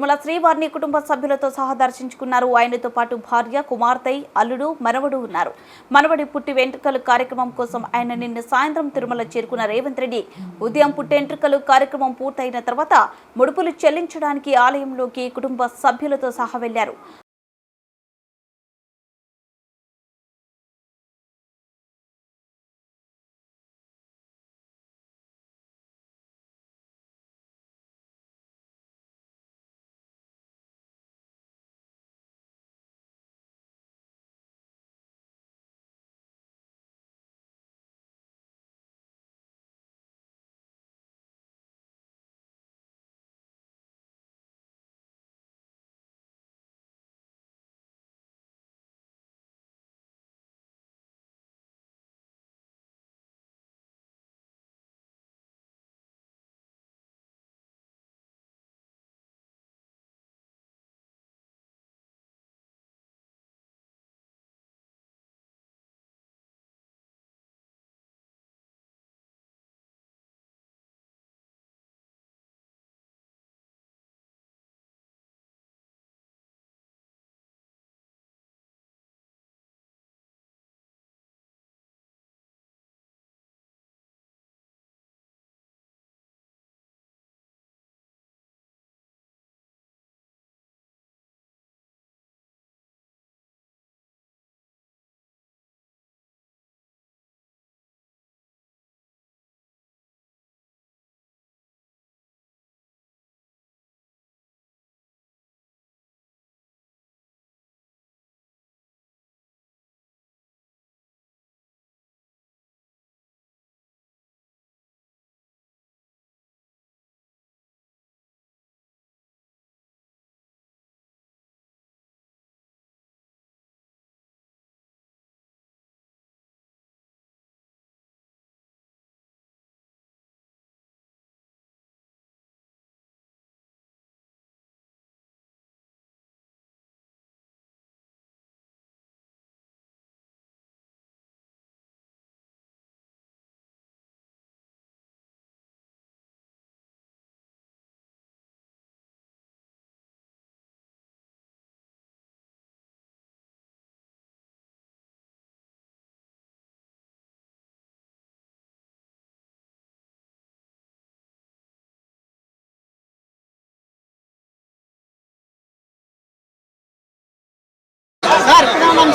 తిరుమల శ్రీవారిని కుటుంబ సభ్యులతో సహా దర్శించుకున్నారు. ఆయనతో పాటు భార్య కుమార్తె అల్లుడు మనవడు ఉన్నారు. మనవడి పుట్టి వెంట్రుకలు కార్యక్రమం కోసం ఆయన నిన్న సాయంత్రం తిరుమల చేరుకున్న రేవంత్ రెడ్డి ఉదయం పుట్టెంట్రుకలు కార్యక్రమం పూర్తయిన తర్వాత ముడుపులు చెల్లించడానికి ఆలయంలోకి కుటుంబ సభ్యులతో సహా వెళ్ళారు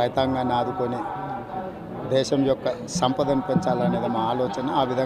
రైతాంగాన్ని ఆదుకొని దేశం యొక్క సంపదను పెంచాలనేది మా ఆలోచన. ఆ విధంగా